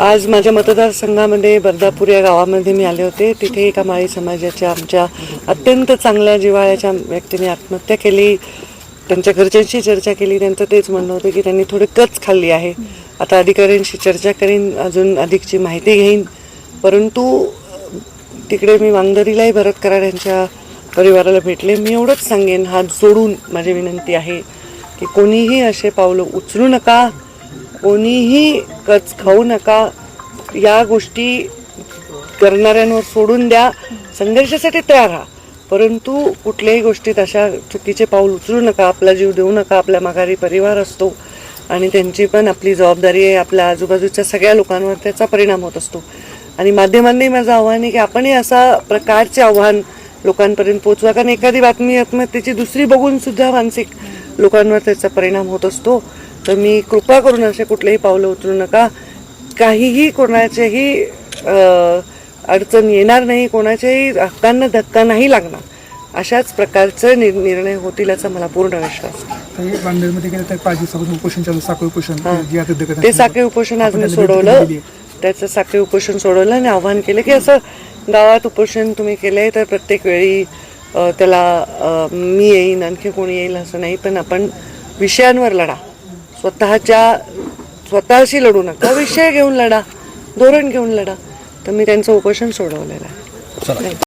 आज माझ्या मतदारसंघामध्ये बर्दापूर या गावामध्ये मी आले होते. तिथे एका माळी समाजाच्या आमच्या अत्यंत चांगल्या जिव्हाळ्याच्या व्यक्तीने आत्महत्या केली. त्यांच्या घरच्यांशी चर्चा केली. त्यांचं तेच म्हणणं होतं की त्यांनी थोडी कच खाल्ली आहे. आता अधिकाऱ्यांशी चर्चा करीन. अजून अधिकची माहिती घेईन. परंतु तिकडे मी वांगदरीलाही भरत कराड यांच्या परिवाराला भेटले. मी एवढंच सांगेन. हात जोडून माझी विनंती आहे की कोणीही असे पावलं उचलू नका. कोणीही कच खाऊ नका. या गोष्टी करणाऱ्यांवर सोडून द्या. संघर्षासाठी तयार राहा. परंतु कुठल्याही गोष्टीत अशा चुकीचे पाऊल उचलू नका. आपला जीव देऊ नका. आपल्या माघारी परिवार असतो. आणि त्यांची पण आपली जबाबदारी आहे. आपल्या आजूबाजूच्या सगळ्या लोकांवर त्याचा परिणाम होत असतो. आणि माध्यमांनी माझं आव्हान आहे की आपणही असा प्रकारचे आव्हान लोकांपर्यंत पोहोचवा. कारण एखादी बातमी आत्महत्येची दुसरी बघून सुद्धा मानसिक लोकांवर त्याचा परिणाम होत असतो. तर मी कृपा करून असे कुठलेही पावलं उचलू नका. काहीही कोणाचेही अ, अडचण येणार नाही कोणाच्याही हक्कांना धक्का नाही लागणार. अशाच प्रकारचे निर्णय होतील याचा मला पूर्ण विश्वास उपोषण ते साखळी उपोषण आज मी सोडवलं. त्याचं साखळी उपोषण सोडवलं आणि आव्हान केलं की असं गावात उपोषण तुम्ही केलंय तर प्रत्येक वेळी त्याला मी येईन आणखी कोणी येईल असं नाही. पण आपण विषयांवर लढा. स्वतःच्या स्वतःशी लढू नका. विषय घेऊन लढा. धोरण घेऊन लढा. तर मी त्यांचं उपोषण सोडवलेलं आहे.